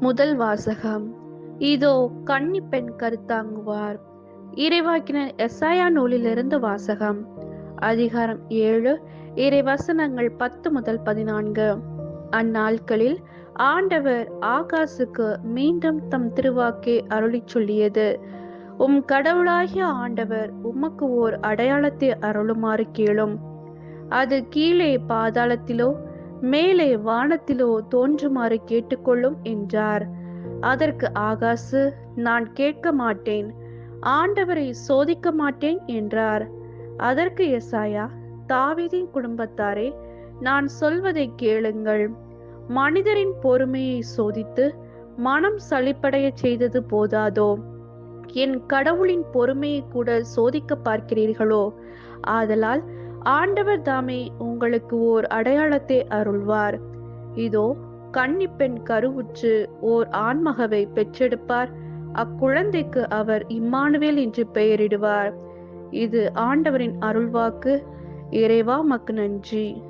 முதல் வாசகம். இதோ கன்னி பெண் கருத்தாங்குவார். இறைவாக்கினர் எஸ்ஐயா நூலிலிருந்து வாசகம். அதிகாரம் ஏழு இறை வசனங்கள் பத்து முதல் பதினான்கு. அந்நாட்களில் ஆண்டவர் ஆகாசுக்கு மீண்டும் தம் திருவாக்கை அருளிச் சொல்லியது. உம் கடவுளாகிய ஆண்டவர் உமக்கு ஓர் அடையாளத்தை அருளுமாறு கேளும். அது கீழே பாதாளத்திலோ மேலே வானத்திலோ தோன்றுமாறு கேட்டுக்கொள்ளும் என்றார். அதற்கு ஆகாசு நான் கேட்க மாட்டேன். ஆண்டவரை சோதிக்க மாட்டேன் என்றார். அதற்கு எசாயா தாவீதின் குடும்பத்தாரே நான் சொல்வதை கேளுங்கள். மனிதரின் பொறுமையை சோதித்து மனம் சளிப்படைய செய்தது போதாதோ? என் கடவுளின் பொறுமையை கூட சோதிக்க பார்க்கிறீர்களோ? ஆதலால் ஆண்டவர் தாமே உங்களுக்கு ஓர் அடையாளத்தை அருள்வார். இதோ கன்னிப்பெண் கருவுற்று ஓர் ஆண்மகவை பெற்றெடுப்பார். அக்குழந்தைக்கு அவர் இம்மானுவேல் என்று பெயரிடுவார். இது ஆண்டவரின் அருள்வாக்கு. இறைவா மக்கு நன்றி.